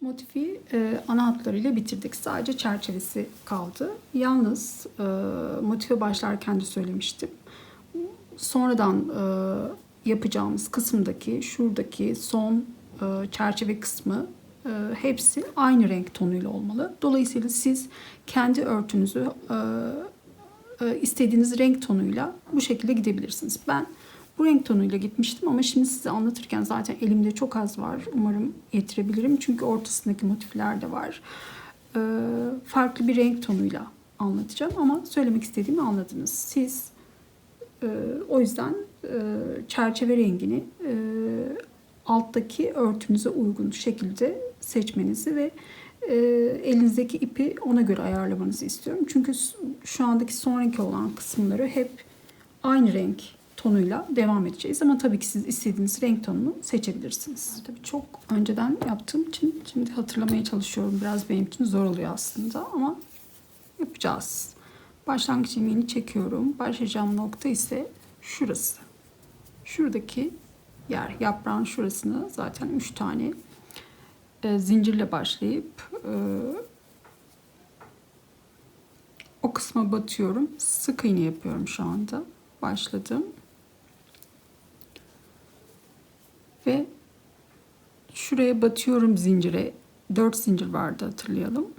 Motifi e, ana hatlarıyla bitirdik. Sadece çerçevesi kaldı. Yalnız e, motife başlarken de söylemiştim. Sonradan e, yapacağımız kısımdaki, şuradaki son e, çerçeve kısmı e, hepsi aynı renk tonuyla olmalı. Dolayısıyla siz kendi örtünüzü e, e, istediğiniz renk tonuyla bu şekilde gidebilirsiniz. Ben bu renk tonuyla gitmiştim ama şimdi size anlatırken zaten elimde çok az var. Umarım yetirebilirim çünkü ortasındaki motifler de var. E, farklı bir renk tonuyla anlatacağım ama söylemek istediğimi anladınız. Siz e, o yüzden e, çerçeve rengini e, alttaki örtünüze uygun şekilde seçmenizi ve e, elinizdeki ipi ona göre ayarlamanızı istiyorum. Çünkü şu andaki son renk olan kısımları hep aynı renk tonuyla devam edeceğiz. Ama tabii ki siz istediğiniz renk tonunu seçebilirsiniz. Tabii çok önceden yaptığım için şimdi hatırlamaya çalışıyorum. Biraz benim için zor oluyor aslında ama yapacağız. Başlangıç ilmeğini çekiyorum. Başlayacağım nokta ise şurası. Şuradaki yer, yaprağın şurasını zaten 3 tane e, zincirle başlayıp e, o kısma batıyorum. Sık iğne yapıyorum şu anda. Başladım. Ve şuraya batıyorum zincire. 4 zincir vardı hatırlayalım.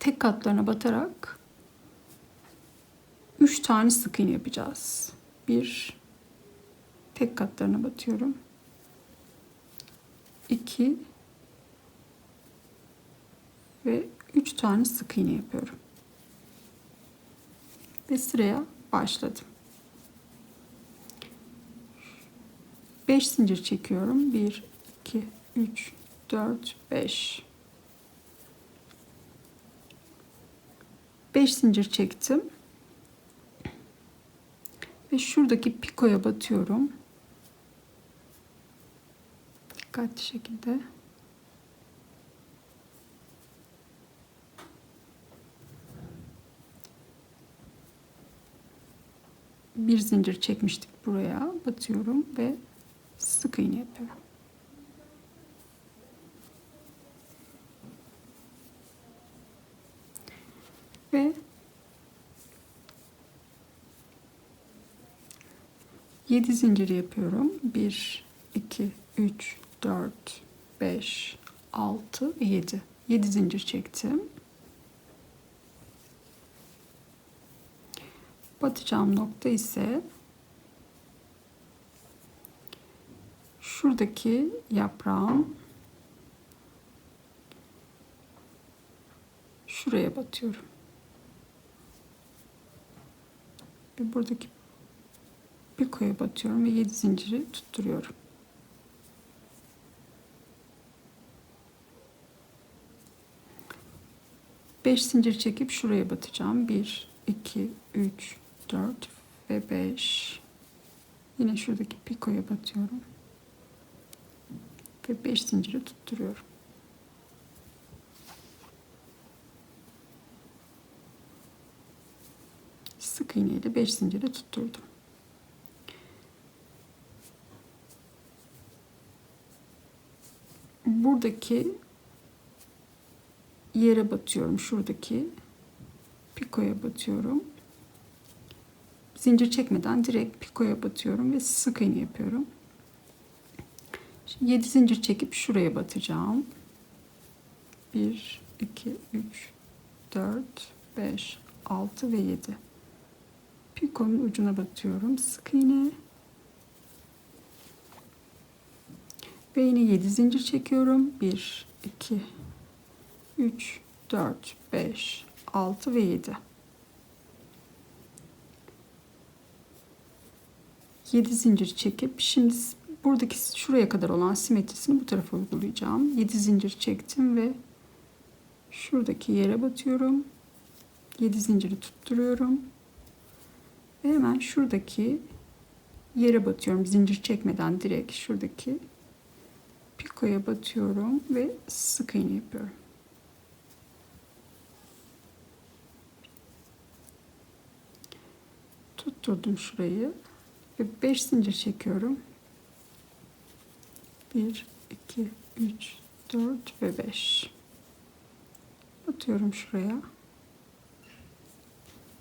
Tek katlarına batarak 3 tane sık iğne yapacağız. Bir tek katlarına batıyorum. 2 ve 3 tane sık iğne yapıyorum. Ve sıraya başladım. 5 zincir çekiyorum. 1 2 3 4 5 5 zincir çektim. Ve şuradaki pikoya batıyorum. Dikkatli şekilde. Bir zincir çekmiştik buraya. Batıyorum ve sık iğne yapıyorum. Ve 7 zincir yapıyorum. 1, 2, 3, 4, 5, 6 ve 7. 7 zincir çektim. Batacağım nokta ise şuradaki yaprağın şuraya batıyorum. Ve buradaki pikoya batıyorum ve 7 zinciri tutturuyorum. Beş zincir çekip şuraya batacağım. 1, 2, 3, 4 ve 5. Yine şuradaki pikoya batıyorum. Ve 5 zinciri tutturuyorum. Sık iğne ile 5 zinciri tutturdum. buradaki yere batıyorum. Şuradaki pikoya batıyorum. Zincir çekmeden direkt pikoya batıyorum ve sık iğne yapıyorum. Şimdi 7 zincir çekip şuraya batacağım. 1 2 3 4 5 6 ve 7. Pikonun ucuna batıyorum. Sık iğne Ve yine 7 zincir çekiyorum. 1, 2, 3, 4, 5, 6 ve 7. 7 zincir çekip şimdi buradaki şuraya kadar olan simetrisini bu tarafa uygulayacağım. 7 zincir çektim ve şuradaki yere batıyorum. 7 zinciri tutturuyorum. Ve hemen şuradaki yere batıyorum. Zincir çekmeden direkt şuradaki pikoya batıyorum ve sık iğne yapıyorum. Tutturdum şurayı ve 5 zincir çekiyorum. 1 2 3 4 ve 5. Batıyorum şuraya.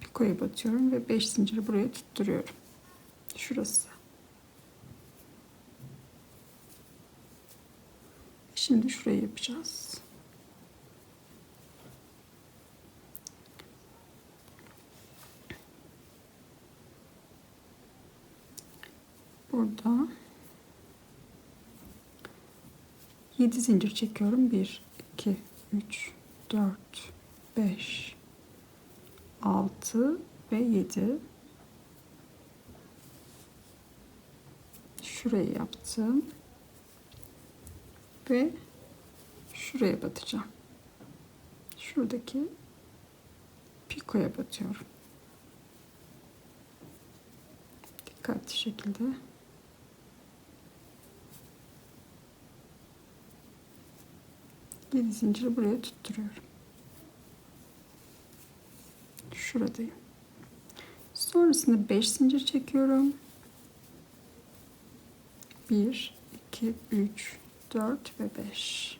Pikoya batıyorum ve 5 zinciri buraya tutturuyorum. Şurası. Şimdi şurayı yapacağız. Burada 7 zincir çekiyorum. 1 2 3 4 5 6 ve 7 şurayı yaptım. Ve şuraya batacağım. Şuradaki pikoya batıyorum. Dikkatli şekilde yedi zinciri buraya tutturuyorum şuradayım. Sonrasında 5 zincir çekiyorum. 1 2 3 4 ve 5.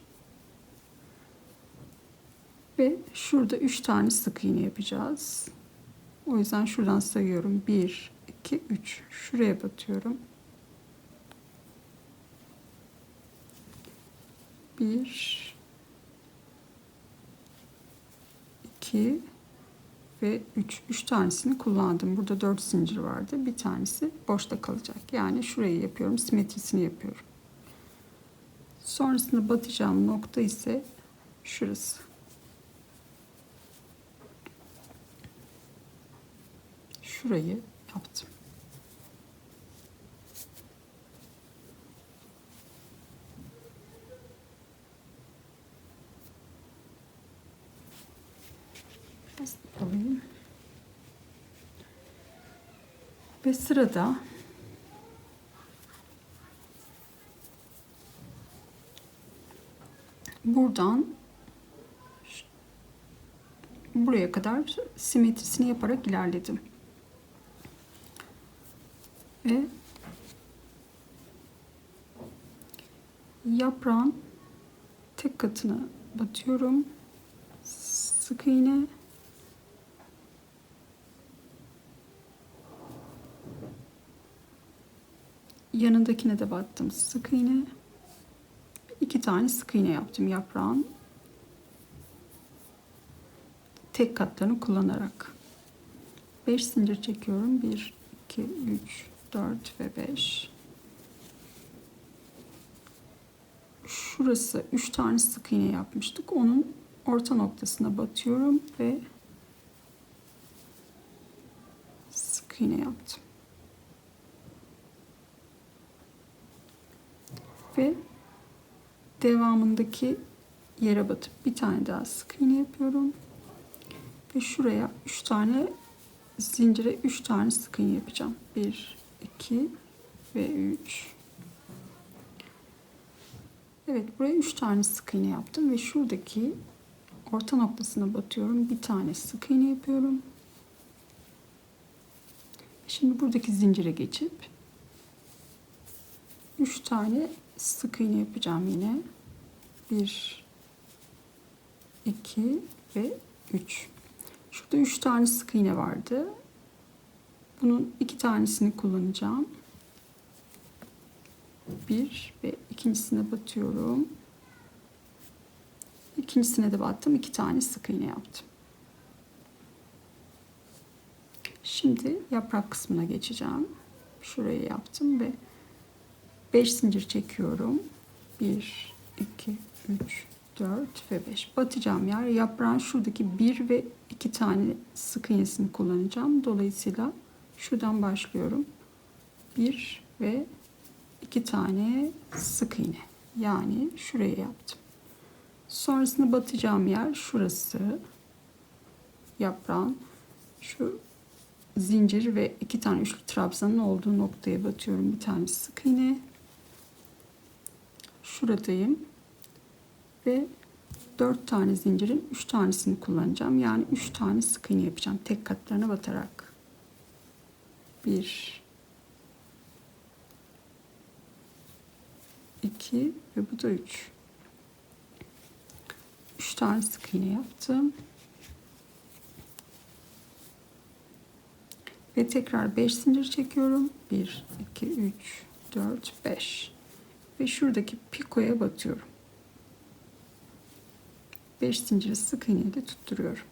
Ve şurada 3 tane sık iğne yapacağız. O yüzden şuradan sayıyorum. 1 2 3 şuraya batıyorum. 1 2 ve 3. 3 tanesini kullandım. Burada 4 zincir vardı. Bir tanesi boşta kalacak. Yani şurayı yapıyorum. Simetrisini yapıyorum. Sonrasında batacağım nokta ise şurası. Şurayı yaptım. Biraz alayım. Ve sırada buradan buraya kadar simetrisini yaparak ilerledim. Ve yaprağın tek katına batıyorum. Sık iğne yanındakine de battım sık iğne. İki tane sık iğne yaptım yaprağın. Tek katlarını kullanarak. 5 zincir çekiyorum. 1 2 3 4 ve 5 şurası 3 tane sık iğne yapmıştık. Onun orta noktasına batıyorum ve sık iğne yaptım ve devamındaki yere batıp bir tane daha sık iğne yapıyorum. Ve şuraya 3 tane zincire 3 tane sık iğne yapacağım. 1 2 ve 3 Evet buraya 3 tane sık iğne yaptım ve şuradaki orta noktasına batıyorum. Bir tane sık iğne yapıyorum. Şimdi buradaki zincire geçip 3 tane sık iğne yapacağım yine. 1 2 ve 3. Şurada 3 tane sık iğne vardı. Bunun iki tanesini kullanacağım. Bir ve ikincisine batıyorum. İkincisine de battım. iki tane sık iğne yaptım. Şimdi yaprak kısmına geçeceğim. Şurayı yaptım ve 5 zincir çekiyorum. 1, 2, 3, 4 ve 5. Batacağım yer yaprağın şuradaki 1 ve 2 tane sık iğnesini kullanacağım. Dolayısıyla şuradan başlıyorum. 1 ve 2 tane sık iğne. Yani şuraya yaptım. Sonrasında batacağım yer şurası. Yaprağın şu zincir ve iki tane üçlü trabzanın olduğu noktaya batıyorum. Bir tane sık iğne şuradayım ve 4 tane zincirin 3 tanesini kullanacağım. Yani 3 tane sık iğne yapacağım tek katlarına batarak. 1 2 ve bu da 3. tane sık iğne yaptım. Ve tekrar 5 zincir çekiyorum. 1, 2, 3, 4, 5. Ve şuradaki pikoya batıyorum. 5 zinciri sık iğne ile tutturuyorum.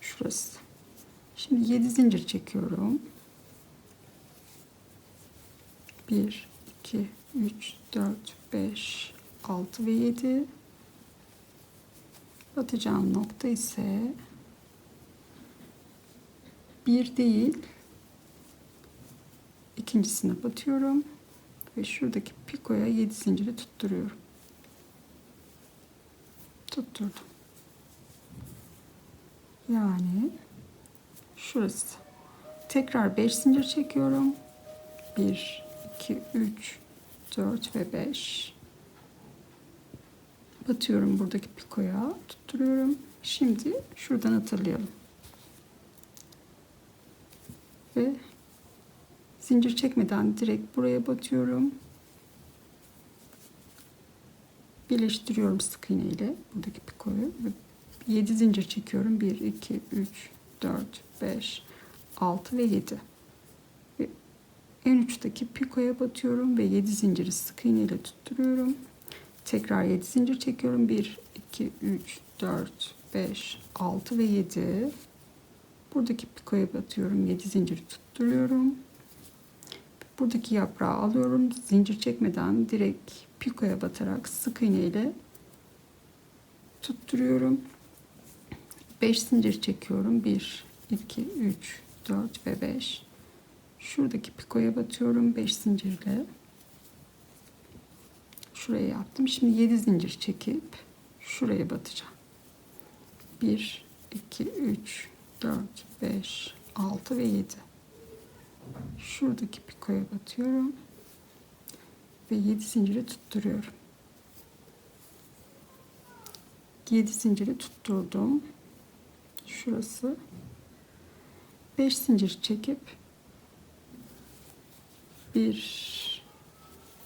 Şurası. Şimdi 7 zincir çekiyorum. 1, 2, 3, 4, 5, 6 ve 7. Batacağım nokta ise bir değil ikincisine batıyorum ve şuradaki pikoya 7 zinciri tutturuyorum. Tutturdum. Yani şurası. Tekrar 5 zincir çekiyorum. 1 2 3 4 ve 5 batıyorum buradaki pikoya tutturuyorum. Şimdi şuradan hatırlayalım. Ve zincir çekmeden direkt buraya batıyorum. Birleştiriyorum sık iğne ile buradaki pikoyu ve 7 zincir çekiyorum. 1 2 3 4 5 6 ve 7. Ve en uçtaki pikoya batıyorum ve 7 zinciri sık iğne ile tutturuyorum. Tekrar 7 zincir çekiyorum. 1, 2, 3, 4, 5, 6 ve 7. Buradaki pikoya batıyorum. 7 zinciri tutturuyorum. Buradaki yaprağı alıyorum. Zincir çekmeden direkt pikoya batarak sık iğne ile tutturuyorum. 5 zincir çekiyorum. 1, 2, 3, 4 ve 5. Şuradaki pikoya batıyorum 5 zincirle şuraya yaptım. Şimdi 7 zincir çekip şuraya batacağım. 1 2 3 4 5 6 ve 7. Şuradaki pikoya batıyorum. Ve 7 zinciri tutturuyorum. 7 zinciri tutturdum. Şurası. 5 zincir çekip 1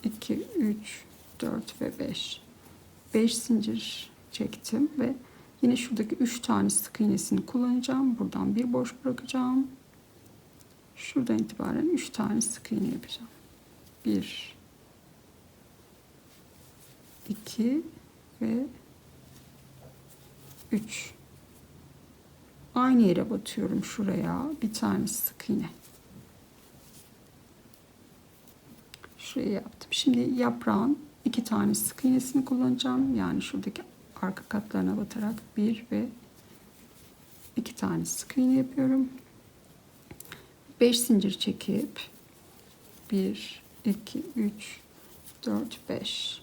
2 3 4 ve 5. 5 zincir çektim ve yine şuradaki 3 tane sık iğnesini kullanacağım. Buradan bir boş bırakacağım. Şuradan itibaren 3 tane sık iğne yapacağım. 1 2 ve 3 aynı yere batıyorum şuraya bir tane sık iğne şuraya yaptım şimdi yaprağın iki tane sık iğnesini kullanacağım. Yani şuradaki arka katlarına batarak bir ve iki tane sık iğne yapıyorum. Beş zincir çekip bir, iki, üç, dört, beş.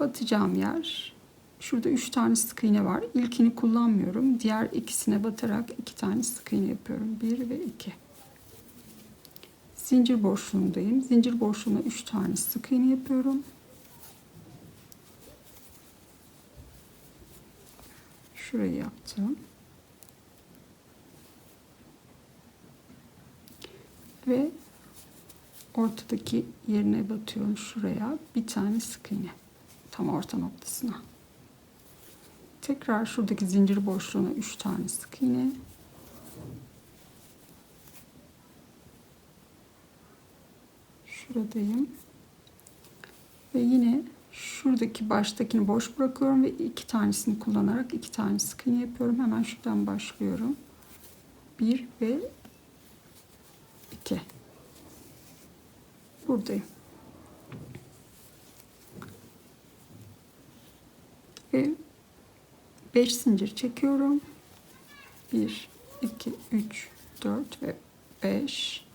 Batacağım yer. Şurada üç tane sık iğne var. İlkini kullanmıyorum. Diğer ikisine batarak iki tane sık iğne yapıyorum. Bir ve iki. Zincir boşluğundayım. Zincir boşluğuna üç tane sık iğne yapıyorum. Şurayı yaptım. Ve ortadaki yerine batıyorum şuraya bir tane sık iğne tam orta noktasına. Tekrar şuradaki zincir boşluğuna 3 tane sık iğne. Şuradayım. Ve yine Şuradaki baştakini boş bırakıyorum ve iki tanesini kullanarak iki tane sık iğne yapıyorum. Hemen şuradan başlıyorum. Bir ve iki. Buradayım. Ve beş zincir çekiyorum. Bir, iki, üç, dört ve beş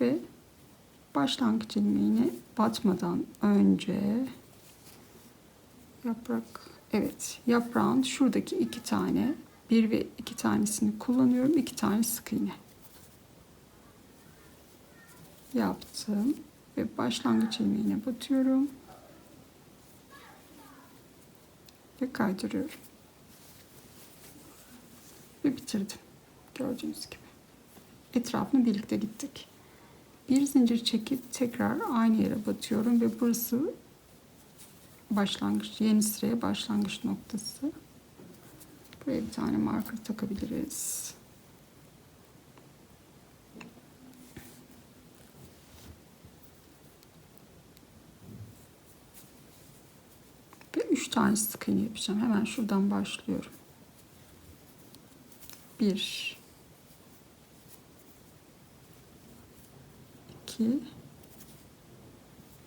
ve başlangıç ilmeğini batmadan önce yaprak evet yaprağın şuradaki iki tane bir ve iki tanesini kullanıyorum iki tane sık iğne yaptım ve başlangıç ilmeğine batıyorum ve kaydırıyorum ve bitirdim gördüğünüz gibi etrafını birlikte gittik bir zincir çekip tekrar aynı yere batıyorum ve burası başlangıç, yeni sıraya başlangıç noktası. Buraya bir tane marker takabiliriz. Ve üç tane sık iğne yapacağım. Hemen şuradan başlıyorum. Bir, iki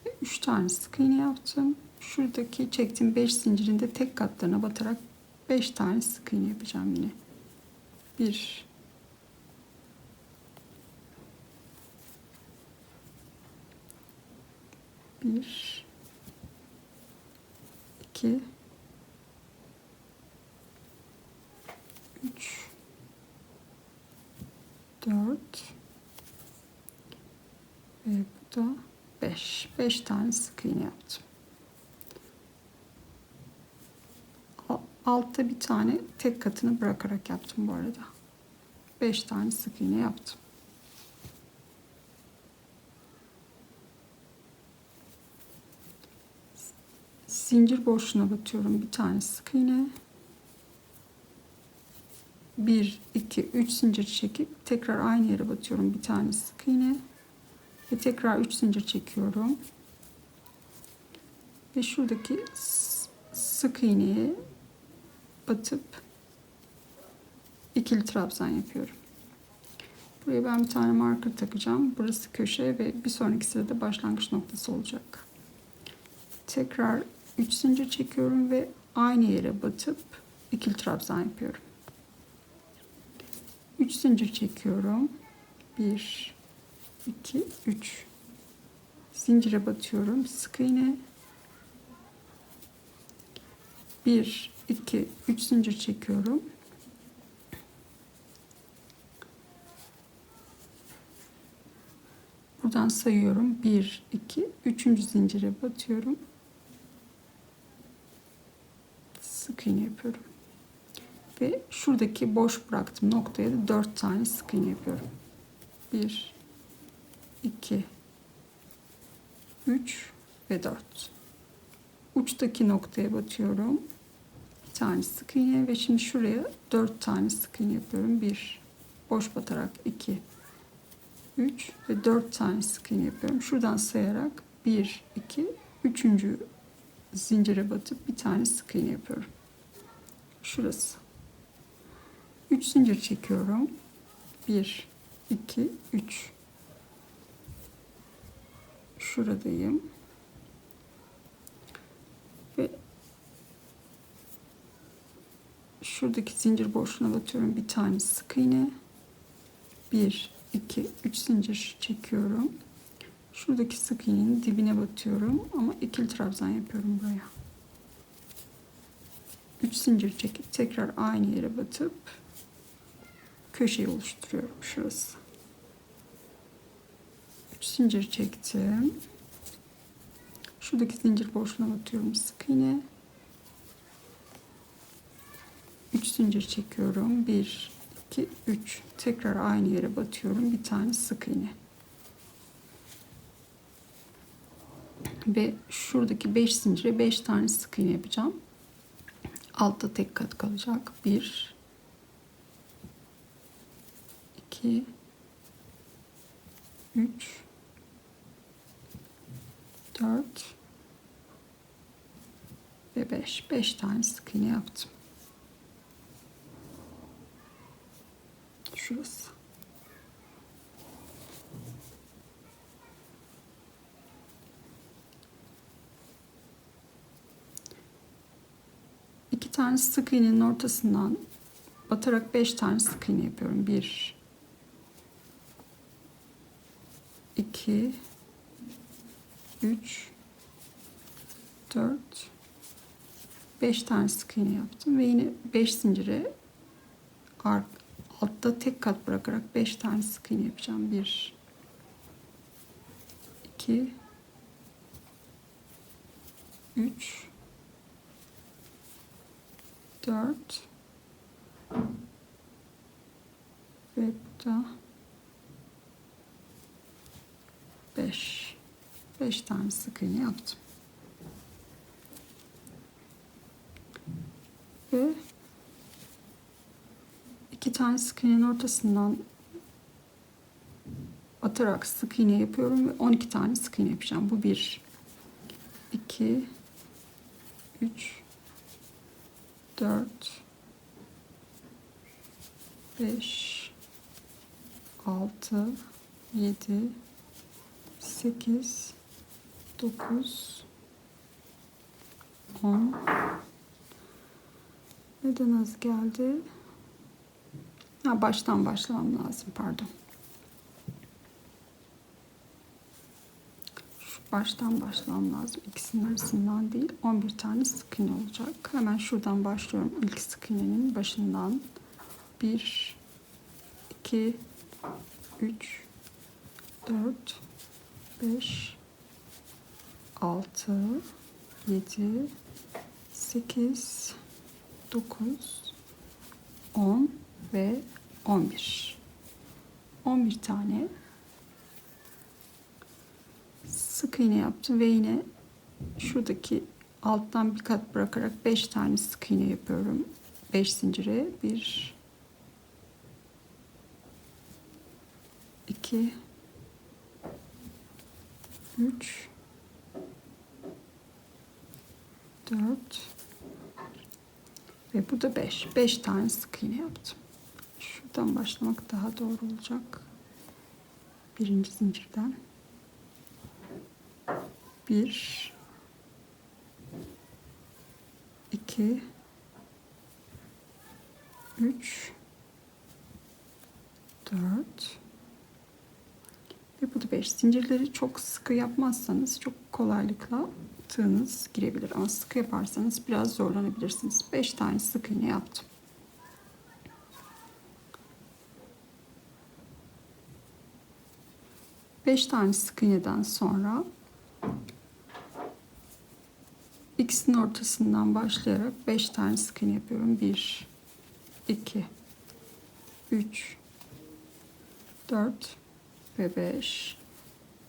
ve üç tane sık iğne yaptım. Şuradaki çektiğim beş zincirinde tek katlarına batarak beş tane sık iğne yapacağım yine. Bir, bir, iki, üç, dört ve bu da beş. Beş tane sık iğne yaptım. Al- Altta bir tane tek katını bırakarak yaptım bu arada. Beş tane sık iğne yaptım. Zincir boşluğuna batıyorum bir tane sık iğne. 1, 2, 3 zincir çekip tekrar aynı yere batıyorum bir tane sık iğne. Ve tekrar 3 zincir çekiyorum. Ve şuradaki sık iğneye batıp ikili trabzan yapıyorum. Buraya ben bir tane marker takacağım. Burası köşe ve bir sonraki sırada başlangıç noktası olacak. Tekrar 3 zincir çekiyorum ve aynı yere batıp ikili trabzan yapıyorum. 3 zincir çekiyorum. 1 2 3 zincire batıyorum. Sık iğne 1 2 3 zincir çekiyorum. Buradan sayıyorum. 1 2 3. zincire batıyorum. Sık iğne yapıyorum. Ve şuradaki boş bıraktığım noktaya da 4 tane sık iğne yapıyorum. 1 2 3 ve 4. Uçtaki noktaya batıyorum. Bir tane sık iğne ve şimdi şuraya 4 tane sık iğne yapıyorum. 1 boş batarak 2 3 ve 4 tane sık iğne yapıyorum. Şuradan sayarak 1 2 3. zincire batıp bir tane sık iğne yapıyorum. Şurası. 3 zincir çekiyorum. 1 2 3 Şuradayım. Ve şuradaki zincir boşluğuna batıyorum. Bir tane sık iğne. 1 2 3 zincir çekiyorum. Şuradaki sık iğnenin dibine batıyorum ama ikili trabzan yapıyorum buraya. 3 zincir çekip tekrar aynı yere batıp köşeyi oluşturuyorum şurası. 3 zincir çektim. Şuradaki zincir boşluğuna batıyorum sık iğne. 3 zincir çekiyorum. 1 2 3 tekrar aynı yere batıyorum. Bir tane sık iğne. Ve şuradaki 5 zincire 5 tane sık iğne yapacağım. Altta tek kat kalacak. 1 2 3 4 ve 5. 5 tane sık iğne yaptım. Şurası. İki tane sık iğnenin ortasından batarak 5 tane sık iğne yapıyorum. 1 2 3 4 5 tane sık iğne yaptım ve yine 5 zincire altta tek kat bırakarak 5 tane sık iğne yapacağım. 1 2 3 4 ve burada 5 5 tane sık iğne yaptım. ve iki tane sık iğnenin ortasından atarak sık iğne yapıyorum ve 12 tane sık iğne yapacağım. Bu 1 2 3 4 5 6 7 8 9 10 Neden az geldi? Ha, baştan başlamam lazım pardon. Şu baştan başlamam lazım. İkisinin arasından değil. 11 tane sık iğne olacak. Hemen şuradan başlıyorum. İlk sık iğnenin başından. 1 2 3 4 5 6 7 8 9 10 ve 11 11 tane sık iğne yaptım ve yine şuradaki alttan bir kat bırakarak 5 tane sık iğne yapıyorum 5 zincire 1 2 3 4 ve bu da 5. 5 tane sık iğne yaptım. Şuradan başlamak daha doğru olacak. Birinci zincirden. 1 2 3 4 ve bu da 5. Zincirleri çok sıkı yapmazsanız çok kolaylıkla tığınız girebilir. Ama sıkı yaparsanız biraz zorlanabilirsiniz. 5 tane sık iğne yaptım. Beş tane sık iğneden sonra ikisinin ortasından başlayarak 5 tane sık iğne yapıyorum. 1 2 3 4 ve 5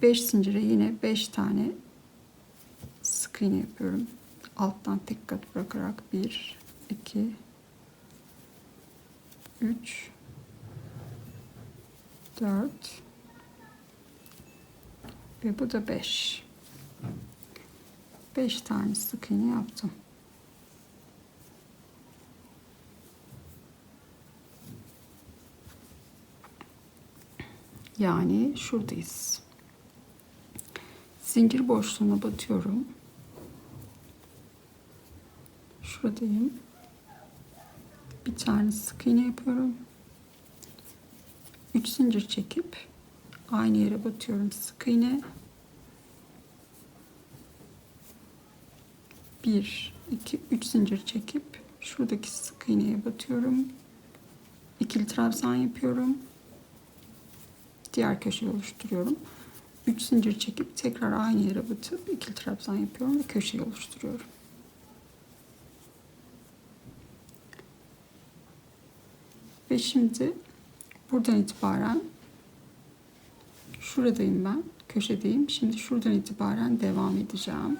5 zincire yine 5 tane sık yapıyorum. Alttan tek kat bırakarak 1 2 3 4 ve bu da 5 5 tane sık iğne yaptım. Yani şuradayız. Zincir boşluğuna batıyorum. Şuradayım. Bir tane sık iğne yapıyorum. 3 zincir çekip aynı yere batıyorum sık iğne. 1 2 3 zincir çekip şuradaki sık iğneye batıyorum. İkili trabzan yapıyorum diğer köşeyi oluşturuyorum. 3 zincir çekip tekrar aynı yere batıp ikili trabzan yapıyorum ve köşeyi oluşturuyorum. Ve şimdi buradan itibaren şuradayım ben, köşedeyim. Şimdi şuradan itibaren devam edeceğim.